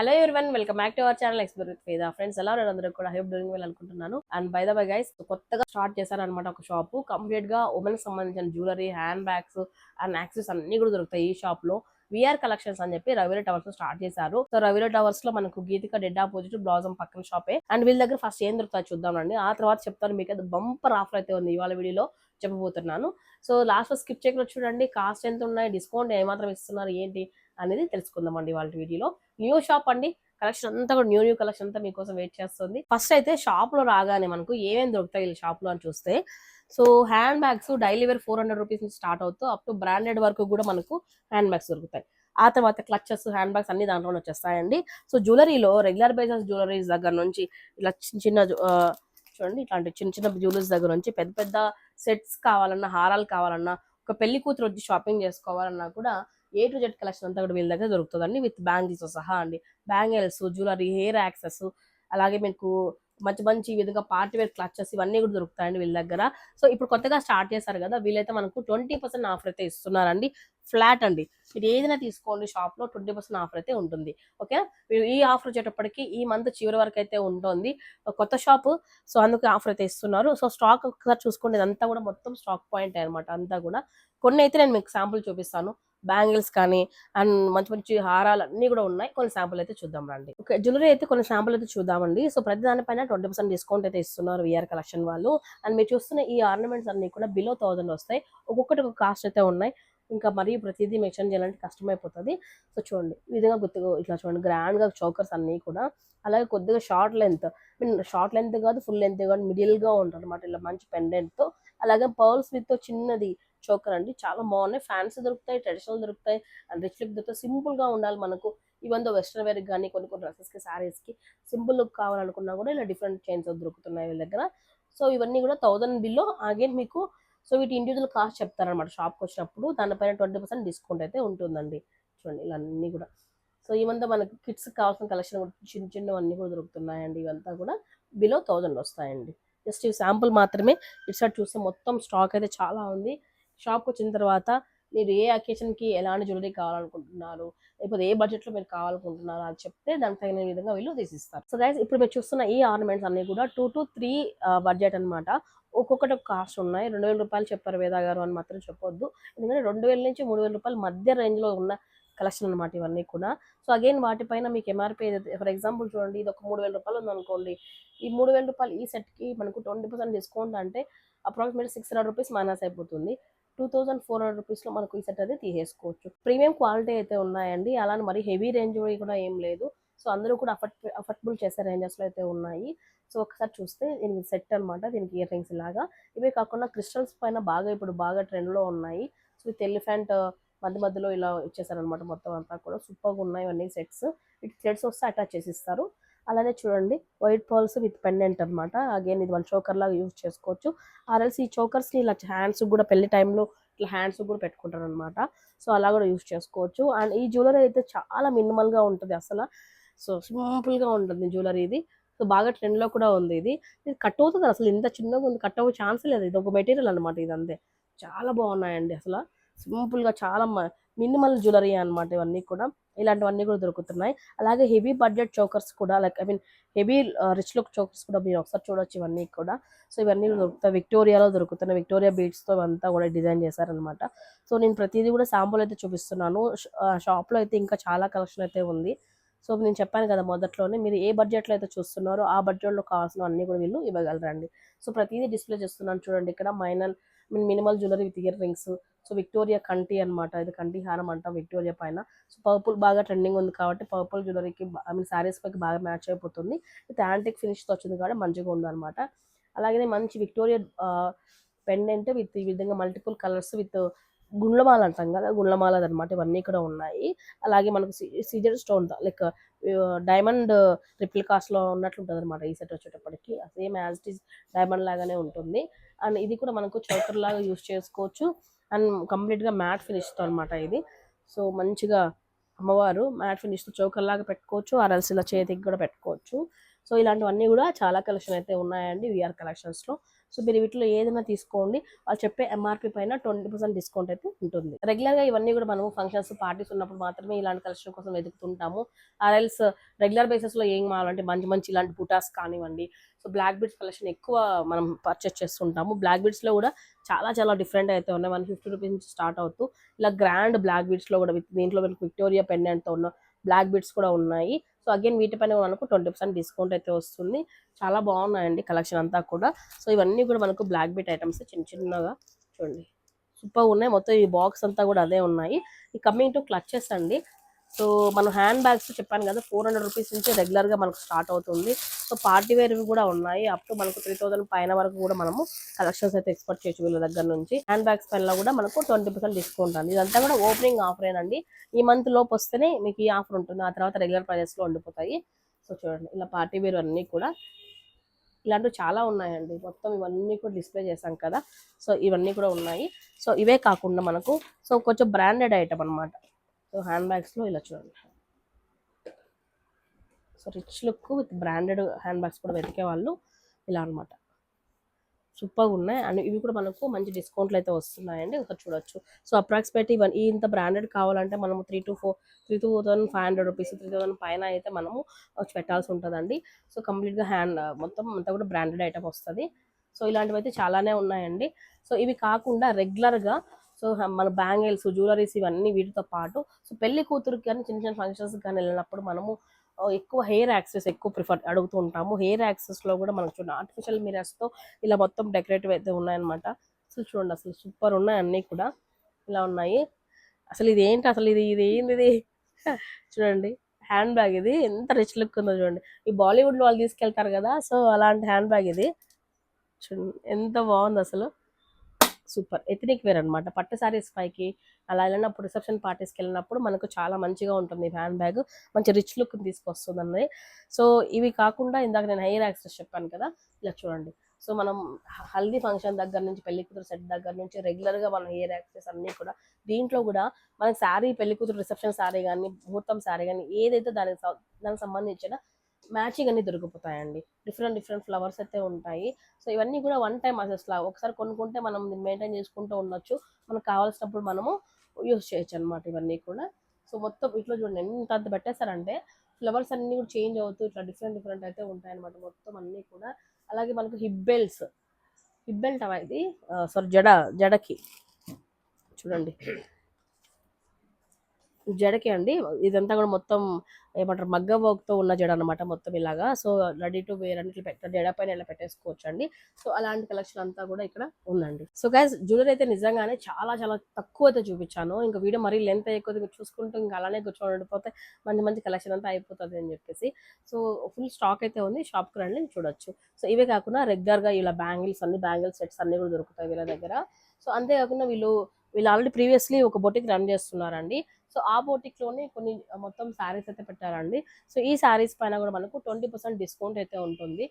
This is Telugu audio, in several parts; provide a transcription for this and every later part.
Hello everyone welcome back to our channel explore with ఫేదా friends ఎలా ఉన్నారు అందరూ కూడా? హెల్ప్ డూయింగ్ వెల్ అనుకుంటున్నాను. And by the by guys కొత్తగా స్టార్ట్ చేశారనమాట ఒక షాప్ కంప్లీట్గా ఉమెన్ సంబంధించిన jewellery hand bags and access అన్ని కూడా దొరుకుతాయి ఈ షాప్లో. విఆర్ కలెక్షన్స్ అని చెప్పి రవిలో టవర్స్లో స్టార్ట్ చేశారు. సో రవిలో టవర్స్లో మనకు గీతిక డెడ్ ఆపోజిట్ బ్లౌజం పక్కన షాపే అండ్ వీళ్ళ దగ్గర ఫస్ట్ ఏం దొరుకుతాయి చూద్దామండి ఆ తర్వాత చెప్తాను మీకు అది బంపర్ ఆఫర్ అయితే ఉంది ఇవాళ వీడియోలో చెప్పబోతున్నాను. సో లాస్ట్లో స్కిప్ చేయకుండా చూడండి కాస్ట్ ఎంత ఉన్నాయి డిస్కౌంట్ ఏమాత్రం ఇస్తున్నారు ఏంటి అనేది తెలుసుకుందామండి వాళ్ళ వీడియోలో. న్యూ షాప్ అండి. కలెక్షన్ అంతా కూడా న్యూ న్యూ కలెక్షన్ అంతా మీకోసం వెయిట్ చేస్తుంది. ఫస్ట్ అయితే షాప్లో రాగానే మనకు ఏమేమి దొరుకుతాయి ఈ షాప్లో అని చూస్తే so hand bags daily wear four hundred rupees నుంచి స్టార్ట్ అవుతూ అప్ టు బ్రాండెడ్ వరకు కూడా మనకు హ్యాండ్ బ్యాగ్స్ దొరుకుతాయి. ఆ తర్వాత క్లచెస్ హ్యాండ్ బ్యాగ్స్ అన్ని దాంట్లోనే వచ్చేస్తాయండి. సో జ్యువెలరీలో రెగ్యులర్ బేసిస్ జ్యువెలరీస్ దగ్గర నుంచి ఇలా చిన్న చిన్న చూడండి ఇట్లాంటి చిన్న చిన్న జ్యువెలరీస్ దగ్గర నుంచి పెద్ద పెద్ద సెట్స్ కావాలన్నా హారాలు కావాలన్నా ఒక పెళ్ళి కూతురు వచ్చి షాపింగ్ చేసుకోవాలన్నా కూడా ఏ టు జెడ్ కలెక్షన్ అంతా కూడా వీళ్ళ దగ్గర దొరుకుతుందండి విత్ బ్యాంగిల్స్ సహా అండి. బ్యాంగిల్స్ జ్యువెలరీ హెయిర్ యాక్సెస్ అలాగే మీకు మంచి మంచి విధంగా పార్టీ వేర్ క్లచెస్ ఇవన్నీ కూడా దొరుకుతాయండి వీళ్ళ దగ్గర. సో ఇప్పుడు కొత్తగా స్టార్ట్ చేశారు కదా వీళ్ళైతే మనకు ట్వంటీ పర్సెంట్ ఆఫర్ అయితే ఇస్తున్నారండి. ఫ్లాట్ అండి. మీరు ఏదైనా తీసుకోండి షాప్లో ట్వంటీ పర్సెంట్ ఆఫర్ అయితే ఉంటుంది. ఓకే ఈ ఆఫర్ వచ్చేటప్పటికి ఈ మంత్ చివరి వరకు అయితే ఉంటుంది. కొత్త షాప్ సో అందుకు ఆఫర్ అయితే ఇస్తున్నారు. సో స్టాక్ ఒకసారి చూసుకోండి. అంతా కూడా మొత్తం స్టాక్ పాయింట్ అనమాట అంతా కూడా. కొన్ని అయితే నేను మీకు శాంపుల్ చూపిస్తాను. బ్యాంగిల్స్ కానీ అండ్ మంచి మంచి హారాలు అన్నీ కూడా ఉన్నాయి. కొన్ని శాంపుల్ అయితే చూద్దాం రండి. ఓకే జ్యువెలరీ అయితే కొన్ని శాంపుల్ అయితే చూద్దామండి. సో ప్రతి దానిపైన ట్వంటీ పర్సెంట్ డిస్కౌంట్ అయితే ఇస్తున్నారు విఆర్ కలెక్షన్ వాళ్ళు. అండ్ మీరు చూస్తున్న ఈ ఆర్నమెంట్స్ అన్నీ కూడా బిలో థౌసండ్ వస్తాయి. ఒక్కొక్కటి ఒక కాస్ట్ అయితే ఉన్నాయి. ఇంకా మరీ ప్రతిదీ మెన్షన్ చేయాలంటే కష్టమైపోతుంది సో చూడండి. ఈ విధంగా గుర్తుగా ఇట్లా చూడండి. గ్రాండ్గా చౌకర్స్ చోకర్స్ కూడా. అలాగే కొద్దిగా short length mean short length కాదు ఫుల్ లెంత్ కాదు మిడిల్గా ఉంటుంది అనమాట ఇలా మంచి పెండెంట్తో అలాగే పర్ల్స్ విత్ చిన్నది చోకర్ అండి. చాలా బాగున్నాయి. ఫ్యాన్సీ దొరుకుతాయి ట్రెడిషనల్ దొరుకుతాయి. అండ్ రిచ్ లుక్ దొరుకుతాయి సింపుల్గా ఉండాలి మనకు. ఈవెన్ దో వెస్ట్రన్ వేర్ కానీ కొన్ని కొన్ని డ్రెస్సెస్కి శారీస్కి సింపుల్ లుక్ కావాలనుకున్నా కూడా ఇలా డిఫరెంట్ చైన్స్ దొరుకుతున్నాయి వీళ్ళ దగ్గర. సో ఇవన్నీ కూడా థౌసండ్ బిల్లో అగైన్ మీకు సో వీటి ఇండివిజువల్ కాస్ట్ చెప్తారనమాట షాప్కి వచ్చినప్పుడు. దానిపైన ట్వంటీ పర్సెంట్ డిస్కౌంట్ అయితే ఉంటుందండి. చూడండి ఇలా అన్నీ కూడా. సో ఇవంతా మనకి కిడ్స్కి కావాల్సిన కలెక్షన్ కూడా చిన్న చిన్నవన్నీ కూడా దొరుకుతున్నాయండి. ఇవంతా కూడా బిలో థౌజండ్ వస్తాయండి. జస్ట్ ఈ శాంపుల్ మాత్రమే. ఇటు సైడ్ చూస్తే మొత్తం స్టాక్ అయితే చాలా ఉంది. షాప్కి వచ్చిన తర్వాత మీరు ఏ అకేషన్కి ఎలాంటి జ్యువెలరీ కావాలనుకుంటున్నారు లేకపోతే ఏ బడ్జెట్లో మీరు కావాలనుకుంటున్నారు అని చెప్తే దానికి తగిన విధంగా వీళ్ళు తీసిస్తారు. సో గైస్ ఇప్పుడు మీరు చూస్తున్న ఈ ఆర్నమెంట్స్ అన్నీ కూడా టూ టు త్రీ బడ్జెట్ అన్నమాట. ఒక్కొక్కటి ఒక కాస్ట్ ఉన్నాయి. రెండు వేల రూపాయలు చెప్పారు వేదా గారు అని మాత్రం చెప్పొద్దు. ఎందుకంటే రెండు వేల నుంచి మూడు వేల రూపాయల మధ్య రేంజ్లో ఉన్న కలెక్షన్ అనమాట ఇవన్నీ కూడా. సో అగైన్ వాటిపైన మీకు ఎంఆర్పీ ఫర్ ఎగ్జాంపుల్ చూడండి ఇది ఒక మూడు వేల రూపాయలు ఉందనుకోండి. ఈ మూడు వేల రూపాయలు ఈ సెట్కి మనకు ట్వంటీ పర్సెంట్ డిస్కౌంట్ అంటే approximate six hundred rupees minus అయిపోతుంది. టూ థౌసండ్ ఫోర్ హండ్రెడ్ రూపీస్లో మనకు ఈ సెట్ అయితే తీసేసుకోవచ్చు. ప్రీమియం క్వాలిటీ అయితే ఉన్నాయండి. అలానే మరి హెవీ రేంజ్ కూడా ఏం లేదు. సో అందరూ కూడా అఫర్ట్ అఫర్టబుల్ చేసే రేంజెస్లో అయితే ఉన్నాయి. సో ఒకసారి చూస్తే దీనికి సెట్ అన్నమాట దీనికి ఇయర్ రింగ్స్ లాగా. ఇవే కాకుండా క్రిస్టల్స్ పైన బాగా ఇప్పుడు బాగా ట్రెండ్లో ఉన్నాయి. సో విత్ ఎలిఫెంట్ మధ్య మధ్యలో ఇలా ఇచ్చేసారనమాట మొత్తం అంతా కూడా. సూపర్గా ఉన్నాయి ఇవన్నీ సెట్స్. ఇటు థ్రెడ్స్ వస్తే అటాచ్ చేసి ఇస్తారు. అలానే చూడండి వైట్ పర్ల్స్ విత్ పెండెంట్ అన్నమాట. అగైన్ ఇది వాళ్ళు చోకర్ లాగా యూజ్ చేసుకోవచ్చు. ఆర్ఎల్స్ ఈ చోకర్స్ని ఇలా హ్యాండ్స్ కూడా పెళ్ళి టైంలో ఇట్లా హ్యాండ్స్ కూడా పెట్టుకుంటారు అనమాట సో అలా కూడా యూజ్ చేసుకోవచ్చు. అండ్ ఈ జ్యువెలరీ అయితే చాలా మినిమల్గా ఉంటుంది అసలు. సో సింపుల్గా ఉంటుంది జ్యువెలరీ ఇది. సో బాగా ట్రెండ్లో కూడా ఉంది ఇది. ఇది కట్ అవుతుంది అసలు. ఇంత చిన్నగా ఉంది కట్ అవ్వే ఛాన్స్ లేదు. ఇది ఒక మెటీరియల్ అనమాట ఇది అంతే చాలా బాగున్నాయండి అసలు. సింపుల్గా చాలా మినిమల్ జ్యువెలరీ అనమాట ఇవన్నీ కూడా. ఇలాంటివన్నీ కూడా దొరుకుతున్నాయి. అలాగే హెవీ బడ్జెట్ చోకర్స్ కూడా like I mean heavy rich look chokers కూడా మీరు ఒకసారి చూడొచ్చు ఇవన్నీ కూడా. సో ఇవన్నీ దొరుకుతాయి. విక్టోరియాలో దొరుకుతున్నాయి. విక్టోరియా బీడ్స్తో అంతా కూడా డిజైన్ చేశారనమాట సో నేను ప్రతిదీ కూడా శాంపుల్ అయితే చూపిస్తున్నాను. షాప్లో అయితే ఇంకా చాలా కలెక్షన్ అయితే ఉంది. సో నేను చెప్పాను కదా మొదట్లోనే మీరు ఏ బడ్జెట్లో అయితే చూస్తున్నారో ఆ బడ్జెట్లో కావాల్సిన అన్నీ కూడా వీళ్ళు ఇవ్వగలరండి. సో ప్రతిదీ డిస్ప్లే చేస్తున్నాను చూడండి ఇక్కడ. Minimal mean minimal jewellery with ear rings so Victoria కంటి అన్నమాట. ఇది కంటి హారం అంటాం విక్టోరియా పైన. సో పర్పుల్ బాగా ట్రెండింగ్ ఉంది కాబట్టి పర్పుల్ జ్యువెలరీకి ఐ మీన్ శారీస్ పైకి బాగా మ్యాచ్ అయిపోతుంది. విత్ యాంటిక్ ఫినిష్తో వచ్చింది కాబట్టి మంచిగా ఉందన్నమాట అలాగే మంచి విక్టోరియా పెండెంట్ విత్ ఈ విధంగా మల్టిపుల్ కలర్స్ విత్ గుండ్లమాల అంటాం కదా గుండ్లమాల అనమాట ఇవన్నీ కూడా ఉన్నాయి. అలాగే మనకు Caesar stone like diamond triple కాస్ట్లో ఉన్నట్లు ఉంటుంది అనమాట ఈ సెట్ వచ్చేటప్పటికి. Same as it is diamond లాగానే ఉంటుంది. అండ్ ఇది కూడా మనకు చౌకర్ లాగా యూస్ చేసుకోవచ్చు. అండ్ కంప్లీట్గా మ్యాట్ ఫినిష్తో అనమాట ఇది. సో మంచిగా అమ్మవారు మ్యాట్ ఫినిష్తో చౌకర్ లాగా పెట్టుకోవచ్చు. ఆర్ఎల్స్ ఇలా చేతికి కూడా పెట్టుకోవచ్చు. సో ఇలాంటివన్నీ కూడా చాలా కలెక్షన్ అయితే ఉన్నాయండి. విఆర్ కలెక్షన్స్లో సో మీరు వీటిలో ఏదైనా తీసుకోండి. వాళ్ళు చెప్పే ఎంఆర్పి పైన ట్వంటీ పర్సెంట్ డిస్కౌంట్ అయితే ఉంటుంది. రెగ్యులర్గా ఇవన్నీ కూడా మనము ఫంక్షన్స్ పార్టీస్ ఉన్నప్పుడు మాత్రమే ఇలాంటి కలెక్షన్ కోసం వెతుకుతుంటాము. ఆర్ఎల్స్ రెగ్యులర్ బేసిస్లో ఏం కావాలంటే మంచి మంచి ఇలాంటి బుటాస్ కానివ్వండి. సో బ్లాక్ బీడ్స్ కలెక్షన్ ఎక్కువ మనం పర్చేస్ చేస్తుంటాము. బ్లాక్ బీడ్స్లో కూడా చాలా చాలా డిఫరెంట్ అయితే ఉన్నాయి. వన్ ఫిఫ్టీ రూపీస్ నుంచి స్టార్ట్ అవుతూ ఇలా గ్రాండ్ బ్లాక్ బీడ్స్లో కూడా విత్ దీంట్లో మనకు విక్టోరియా పెండెంట్తో ఉన్న బ్లాక్ బీడ్స్ కూడా ఉన్నాయి. సో అగైన్ వీటిపైన మనకు ట్వంటీ పర్సెంట్ డిస్కౌంట్ అయితే వస్తుంది. చాలా బాగున్నాయండి కలెక్షన్ అంతా కూడా. సో ఇవన్నీ కూడా మనకు బ్లాక్ బీట్ ఐటమ్స్ చిన్న చిన్నగా చూడండి. సూపర్ ఉన్నాయి. మొత్తం ఈ బాక్స్ అంతా కూడా అదే ఉన్నాయి. ఈ కమింగ్ టు క్లచెస్ అండి. సో మనం హ్యాండ్ బ్యాగ్స్ చెప్పాను కదా ఫోర్ హండ్రెడ్ రూపీస్ నుంచి రెగ్యులర్గా మనకు స్టార్ట్ అవుతుంది. సో పార్టీ వేర్వి కూడా ఉన్నాయి. అప్ టు మనకు త్రీ థౌసండ్ పైన వరకు కూడా మనము కలెక్షన్స్ అయితే ఎక్స్పెక్ట్ చేయొచ్చు వీళ్ళ దగ్గర నుంచి. హ్యాండ్ బ్యాగ్స్ పైన కూడా మనకు ట్వంటీ పర్సెంట్ డిస్కౌంట్ అండి. ఇదంతా కూడా ఓపెనింగ్ ఆఫరేనండి ఈ మంత్ లోపు వస్తేనే మీకు ఈ ఆఫర్ ఉంటుంది. ఆ తర్వాత రెగ్యులర్ ప్రైజెస్లో ఉండిపోతాయి. సో చూడండి ఇలా పార్టీ వేర్ అన్నీ కూడా ఇలాంటివి చాలా ఉన్నాయండి. మొత్తం ఇవన్నీ కూడా డిస్ప్లే చేశాం కదా సో ఇవన్నీ కూడా ఉన్నాయి. సో ఇవే కాకుండా మనకు సో కొంచెం బ్రాండెడ్ ఐటమ్ అనమాట సో హ్యాండ్ బ్యాగ్స్లో ఇలా చూడండి. So rich look with branded hand bags కూడా వెతికే వాళ్ళు ఇలా అన్నమాట. సూపర్గా ఉన్నాయి. అండ్ ఇవి కూడా మనకు మంచి డిస్కౌంట్లు అయితే వస్తున్నాయండి. ఒకసారి చూడొచ్చు. సో అప్రాక్సిమేట్ ఇవన్నీ ఇంత బ్రాండెడ్ కావాలంటే మనము three to four three two thousand five hundred rupees three thousand పైన అయితే మనము పెట్టాల్సి ఉంటుందండి. సో కంప్లీట్గా హ్యాండ్ మొత్తం అంతా కూడా బ్రాండెడ్ ఐటమ్ వస్తుంది. సో ఇలాంటివి అయితే చాలానే ఉన్నాయండి. సో ఇవి కాకుండా రెగ్యులర్గా సో మన బ్యాంగిల్స్ జ్యువెలరీస్ ఇవన్నీ వీటితో పాటు సో పెళ్ళి కూతురికి కానీ చిన్న చిన్న ఫంక్షన్స్ కానీ వెళ్ళినప్పుడు మనము ఎక్కువ హెయిర్ యాక్సెస్ ఎక్కువ ప్రిఫర్ అడుగుతూ ఉంటాము. హెయిర్ యాక్సెస్లో కూడా మనకు చూడండి ఆర్టిఫిషియల్ మిరర్స్తో ఇలా మొత్తం డెకరేటివ్ అయితే ఉన్నాయన్నమాట. అసలు చూడండి అసలు సూపర్ ఉన్నాయి అన్నీ కూడా. ఇలా ఉన్నాయి. అసలు ఇది ఏంటి? అసలు ఇది ఇది ఏంది ఇది? చూడండి హ్యాండ్ బ్యాగ్ ఇది. ఎంత రిచ్ లుక్ ఉందో చూడండి. ఈ బాలీవుడ్లో వాళ్ళు తీసుకెళ్తారు కదా సో అలాంటి హ్యాండ్ బ్యాగ్ ఇది. చూడండి ఎంత బాగుంది అసలు. సూపర్. ఎథనిక్ వేర్ అనమాట పట్టు సారీస్ పైకి అలా వెళ్ళినప్పుడు రిసెప్షన్ పార్టీస్కి వెళ్ళినప్పుడు మనకు చాలా మంచిగా ఉంటుంది ఈ హ్యాండ్ బ్యాగ్. మంచి రిచ్ లుక్ తీసుకొస్తుంది అన్నది. సో ఇవి కాకుండా ఇందాక నేను హెయిర్ యాక్సెస్ చెప్పాను కదా ఇలా చూడండి. సో మనం హల్దీ ఫంక్షన్ దగ్గర నుంచి పెళ్ళి కూతురు సెట్ దగ్గర నుంచి రెగ్యులర్గా మన హెయిర్ యాక్సెస్ అన్నీ కూడా దీంట్లో కూడా మనకి శారీ పెళ్ళి కూతురు రిసెప్షన్ శారీ కానీ ముహూర్తం శారీ కానీ ఏదైతే దానికి సం- దానికి సంబంధించిన మ్యాచింగ్ అన్ని దొరికిపోతాయండి. డిఫరెంట్ డిఫరెంట్ ఫ్లవర్స్ అయితే ఉంటాయి. సో ఇవన్నీ కూడా వన్ టైం అసెస్ లాగా ఒకసారి కొనుక్కుంటే మనం మెయింటైన్ చేసుకుంటూ ఉండొచ్చు. మనకు కావాల్సినప్పుడు మనము యూస్ చేయొచ్చు అనమాట ఇవన్నీ కూడా. సో మొత్తం ఇట్లా చూడండి ఎంత అంత పెట్టేస్తారంటే ఫ్లవర్స్ అన్ని కూడా చేంజ్ అవుతూ ఇట్లా డిఫరెంట్ డిఫరెంట్ అయితే ఉంటాయి అనమాట మొత్తం అన్నీ కూడా. అలాగే మనకు హిబ్బెల్స్ హిబ్బెల్ట్ హిప్ ఇది సారీ జడ జడకి. చూడండి. జడకే అండి. ఇదంతా కూడా మొత్తం ఏమంటారు మగ్గ వర్క్తో ఉన్న జడ అనమాట మొత్తం ఇలాగా. సో రెడీ టు వేర్ అని పెట్ట జడ పైన ఇలా పెట్టేసుకోవచ్చు అండి. సో అలాంటి కలెక్షన్ అంతా కూడా ఇక్కడ ఉందండి. సో గైస్ జ్యువెలరీ అయితే నిజంగానే చాలా చాలా తక్కువ అయితే చూపించాను. ఇంకా వీడియో మరీ లెంత్ అయిపోతే మీరు చూసుకుంటూ ఇంకా అలానే కూర్చోబడిపోతే మంచి మంచి కలెక్షన్ అంతా అయిపోతుంది అని చెప్పేసి. సో ఫుల్ స్టాక్ అయితే ఉంది. షాప్కి రండి చూడొచ్చు. సో ఇవే కాకుండా రెగ్యులర్గా ఇలా బ్యాంగిల్స్ అన్ని బ్యాంగిల్ సెట్స్ అన్ని కూడా దొరుకుతాయి వీళ్ళ దగ్గర. సో అంతేకాకుండా వీళ్ళు వీళ్ళు ఆల్రెడీ ప్రీవియస్లీ ఒక బొటిక్ రన్ చేస్తున్నారండి. సో ఆ బొటిక్లోనే కొన్ని మొత్తం శారీస్ అయితే పెట్టారండి. సో ఈ శారీస్ పైన కూడా మనకు ట్వంటీ పర్సెంట్ డిస్కౌంట్ అయితే ఉంటుంది.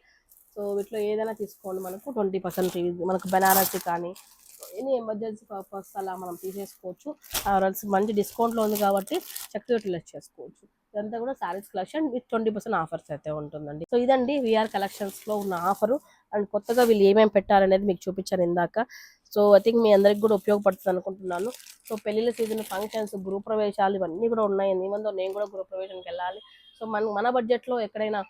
సో వీటిలో ఏదైనా తీసుకోండి మనకు ట్వంటీ పర్సెంట్ మనకు బెనారసి కానీ ఎనీ ఎమర్జెన్సీ పర్పస్ అలా మనం తీసేసుకోవచ్చు. మంచి డిస్కౌంట్లో ఉంది కాబట్టి చక్కగా యూటిలైజ్ చేసుకోవచ్చు. ఇదంతా కూడా saris collection with twenty percent offers అయితే ఉంటుందండి. సో ఇదండి విఆర్ కలెక్షన్స్లో ఉన్న ఆఫరు. అండ్ కొత్తగా వీళ్ళు ఏమేమి పెట్టారనేది మీకు చూపించాను ఇందాక. సో ఐ థింక్ మీ అందరికి కూడా ఉపయోగపడుతుంది అనుకుంటున్నాను. సో పెళ్ళిళ్ళ సీజన్ ఫంక్షన్స్ గృహ ప్రవేశాలు ఇవన్నీ కూడా ఉన్నాయి ఏమందో నేను కూడా గృహ ప్రవేశానికి వెళ్ళాలి. సో మన మన బడ్జెట్లో ఎక్కడైనా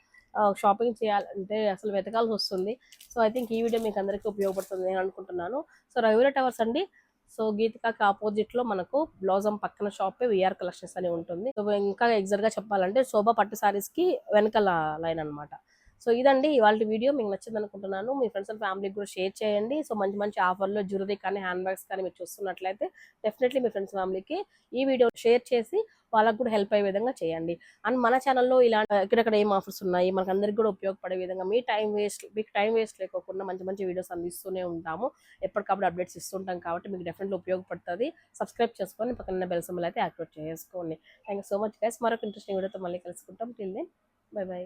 షాపింగ్ చేయాలంటే అసలు వెతకాల్సి వస్తుంది. సో ఐ థింక్ ఈ వీడియో మీకు అందరికీ ఉపయోగపడుతుంది నేను అనుకుంటున్నాను. సో రవివర టవర్స్ అండి. సో గీతికాకి ఆపోజిట్లో మనకు బ్లౌజం పక్కన షాప్ విఆర్ కలెక్షన్స్ అని ఉంటుంది. సో ఇంకా ఎగ్జాక్ట్గా చెప్పాలంటే శోభా పట్టు సారీస్కి వెనకాల లైన్ అన్నమాట. సో ఇదండి ఇవాళ వీడియో. మీకు నచ్చింది అనుకుంటున్నాను మీ ఫ్రెండ్స్ అండ్ ఫ్యామిలీకి కూడా షేర్ చేయండి. సో మంచి మంచి ఆఫర్లో జ్యువెలరీ కానీ హ్యాండ్ బ్యాగ్స్ కానీ మీరు చూస్తున్నట్లయితే డెఫినెట్లీ మీ ఫ్రెండ్స్ ఫ్యామిలీకి ఈ వీడియో షేర్ చేసి వాళ్ళకు కూడా హెల్ప్ అయ్యే విధంగా చేయండి. అండ్ మన ఛానల్లో ఇలా ఎక్కడెక్కడ ఏం ఆఫర్స్ ఉన్నాయి? మనకు అందరికి కూడా ఉపయోగపడే విధంగా మీ టైం వేస్ట్ మీకు టైం వేస్ట్ లేకోకుండా మంచి మంచి వీడియోస్ అందిస్తూనే ఉంటాము. ఎప్పటికప్పుడు అప్డేట్స్ ఇస్తుంటాం కాబట్టి మీకు డెఫినెట్లీ ఉపయోగపడుతుంది. సబ్స్క్రైబ్ చేసుకొని పక్కన బెల్ సింబల్ అయితే యాక్టివేట్ చేసుకోండి. Thank you so much guys. మరొక ఇంట్రెస్టింగ్ వీడియోతో మళ్ళీ కలుసుకుంటాం. Till then bye bye.